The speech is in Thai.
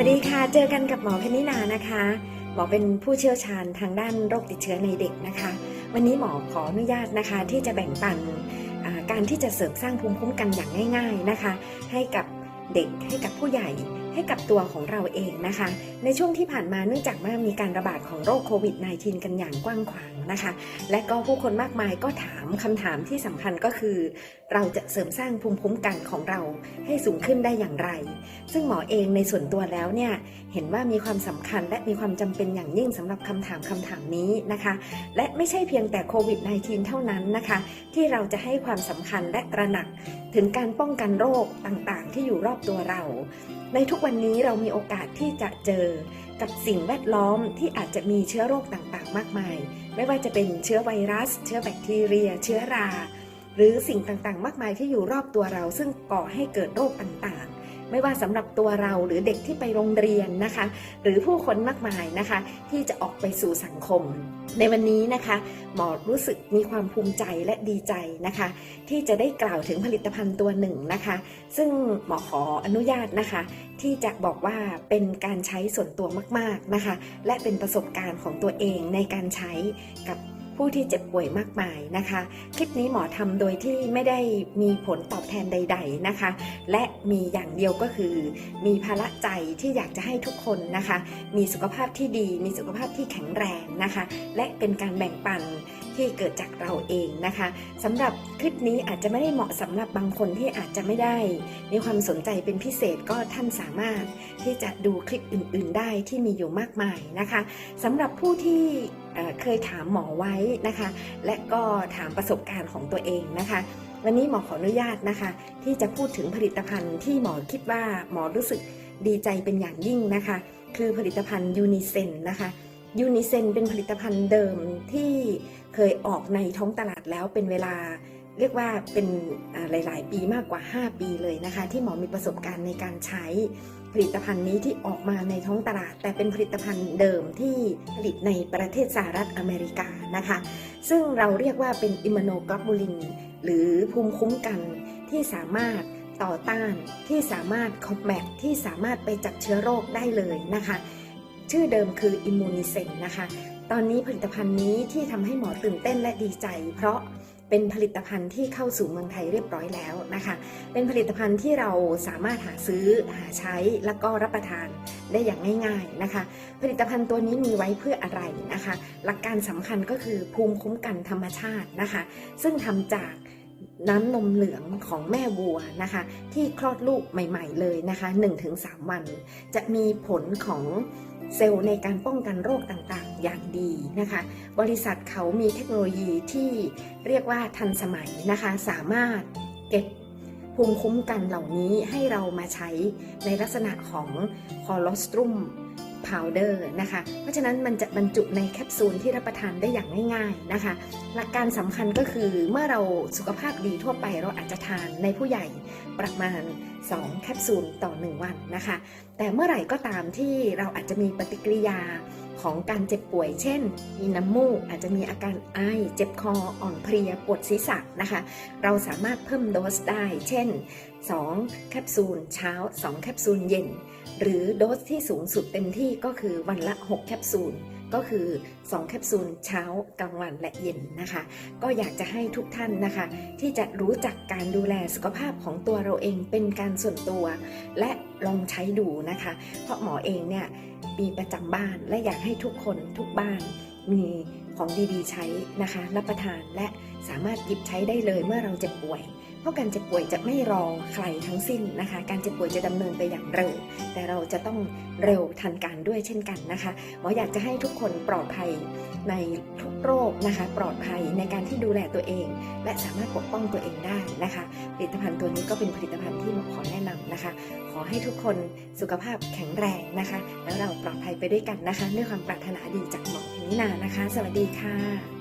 วัสดีค่ะ เจอกันกับหมอเพนนินานะคะ หมอเป็นผู้เชี่ยวชาญทางด้านโรคติดเชื้อในเด็กนะคะ วันนี้หมอขออนุญาตนะคะ ที่จะแบ่งปันการที่จะเสริมสร้างภูมิคุ้มกันอย่างง่าย ๆนะคะ ให้กับเด็กให้กับผู้ใหญ่ ให้กับตัวของเราเองนะคะ ในช่วงที่ผ่านมาเนื่องจากว่ามีการระบาดของโรคโควิด -19 กันอย่างกว้างขวางนะคะ และก็ผู้คนมากมายก็ถามคำถามที่สำคัญก็คือ เราจะเสริมสร้างภูมิคุ้มกันของเราให้สูงขึ้นได้อย่างไร ซึ่งหมอเองในส่วนตัวแล้วเนี่ยเห็นว่ามีความสำคัญและมีความจำเป็นอย่างยิ่งสำหรับคำถามคำถามนี้นะคะ และไม่ใช่เพียงแต่โควิด -19 เท่านั้นนะคะ ที่เราจะให้ความสำคัญและตระหนัก ถึงการป้องกันโรคต่างๆ ที่อยู่รอบตัวเรา ในทุกวันนี้เรามีโอกาสที่จะเจอกับสิ่งแวดล้อมที่อาจจะมีเชื้อโรคต่างๆ มากมาย ไม่ว่าจะเป็นเชื้อไวรัส เชื้อแบคทีเรีย เชื้อรา หรือสิ่งต่างๆ มากมายที่อยู่รอบตัวเรา ซึ่งก่อให้เกิดโรคต่างๆ ไม่ว่าสำหรับตัวเราหรือเด็กที่ไปโรงเรียนนะคะ หรือผู้คนมากมายนะคะ ที่จะออกไปสู่สังคม ในวันนี้นะคะ หมอรู้สึกมีความภูมิใจและดีใจนะคะ ที่จะได้กล่าวถึงผลิตภัณฑ์ตัวหนึ่งนะคะ ซึ่งหมอขออนุญาตนะคะ ที่จะบอกว่าเป็นการใช้ส่วนตัวมาก ๆนะคะ และเป็นประสบการณ์ของตัวเองในการใช้กับ ผู้ที่เจ็บป่วยมากมายนะคะ คลิปนี้หมอทำโดยที่ไม่ได้มีผลตอบแทนใด ๆนะคะ และมีอย่างเดียวก็คือ มีภาระใจที่อยากจะให้ทุกคนนะคะ มีสุขภาพที่ดี มีสุขภาพที่แข็งแรงนะคะ และเป็นการแบ่งปันที่เกิดจากเราเองนะคะสำหรับคลิปนี้อาจจะไม่ได้เหมาะสำหรับบางคนที่อาจจะไม่ได้ มีความสนใจเป็นพิเศษก็ท่านสามารถที่จะดูคลิปอื่น ๆ ได้ที่มีอยู่มากมายนะคะสำหรับผู้ที่ เคยถามหมอไว้นะคะ และก็ถามประสบการณ์ของตัวเองนะคะ วันนี้หมอขออนุญาตนะคะ ที่จะพูดถึงผลิตภัณฑ์ที่หมอคิดว่าหมอรู้สึกดีใจเป็นอย่างยิ่งนะคะ คือผลิตภัณฑ์ยูนิเซนนะคะยูนิเซนเป็นผลิตภัณฑ์เดิมที่เคยออกในท้องตลาดแล้วเป็นเวลาเรียกว่าเป็นหลาย ๆ ปีมากกว่า 5 ปีเลยนะคะ ที่หมอมีประสบการณ์ในการใช้ ผลิตภัณฑ์นี้ที่ออกมาในท้องตลาด แต่เป็นผลิตภัณฑ์เดิมที่ผลิตในประเทศสหรัฐอเมริกานะคะ ซึ่งเราเรียกว่าเป็นอิมมูโนกลบูลิน หรือภูมิคุ้มกันที่สามารถต่อต้านที่สามารถคอมแบทที่สามารถไปจับเชื้อโรคได้เลยนะคะ ชื่อเดิมคืออิมมูนิเซนนะคะ ตอนนี้ผลิตภัณฑ์นี้ที่ทำให้หมอตื่นเต้นและดีใจ เพราะ เป็นผลิตภัณฑ์ที่เข้าสู่เมืองไทยเรียบร้อยแล้วนะคะ เป็นผลิตภัณฑ์ที่เราสามารถหาซื้อหาใช้แล้วก็รับประทานได้อย่างง่าย ๆนะคะ ผลิตภัณฑ์ตัวนี้มีไว้เพื่ออะไรนะคะ หลักการสำคัญก็คือภูมิคุ้มกันธรรมชาตินะคะ ซึ่งทำจาก น้ำนมเหลืองของแม่วัวนะคะ ที่คลอดลูกใหม่ ๆ เลยนะคะ1-3 วัน จะมีผลของเซลล์ในการป้องกันโรคต่างๆ อย่างดีนะคะ บริษัทเขามีเทคโนโลยีที่เรียกว่าทันสมัยนะคะ สามารถเก็บภูมิคุ้มกันเหล่านี้ให้เรามาใช้ในลักษณะของคอลอสตรุม พาวเดอร์นะคะ เพราะฉะนั้นมันจะบรรจุในแคปซูลที่รับประทานได้อย่างง่ายๆนะคะ หลักการสำคัญก็คือเมื่อเราสุขภาพดีทั่วไปเราอาจจะทานในผู้ใหญ่ประมาณ2 แคปซูลต่อ 1 วันนะคะ แต่เมื่อไหร่ก็ตามที่เราอาจจะมีปฏิกิริยาของการเจ็บป่วย เช่น มีน้ำมูก อาจจะมีอาการไอ เจ็บคอ อ่อนเพลีย ปวดศีรษะนะคะ เราสามารถเพิ่มโดสได้ เช่น 2 แคปซูลเช้า 2 แคปซูลเย็น หรือโดสที่สูงสุดเต็มที่ก็คือวันละ 6 แคปซูล ก็คือ 2 แคปซูลเช้ากลางวันและเย็นนะคะ ก็อยากจะให้ทุกท่านนะคะ ที่จะรู้จักการดูแลสุขภาพของตัวเราเองเป็นการส่วนตัว และลองใช้ดูนะคะ เพราะหมอเองเนี่ยมีประจำบ้านและอยากให้ทุกคนทุกบ้านมีของดีๆใช้นะคะ รับประทานและสามารถหยิบใช้ได้เลยเมื่อเราเจ็บป่วย ราะการเจ็บป่วยจะไม่รอใครทั้งสิ้นนะคะ การเจ็บป่วยจะดำเนินไปอย่างเร็ว แต่เราจะต้องเร็วทันการด้วยเช่นกันนะคะหมออยากจะให้ทุกคนปลอดภัยในทุกโรคนะคะ ปลอดภัยในการที่ดูแลตัวเอง และสามารถปกป้องตัวเองได้นะคะ ผลิตภัณฑ์ตัวนี้ก็เป็นผลิตภัณฑ์ที่หมอขอแนะนำนะคะ ขอให้ทุกคนสุขภาพแข็งแรงนะคะ แล้วเราปลอดภัยไปด้วยกันนะคะ ด้วยความปรารถนาดีจากหมอพนินานะคะ สวัสดีค่ะ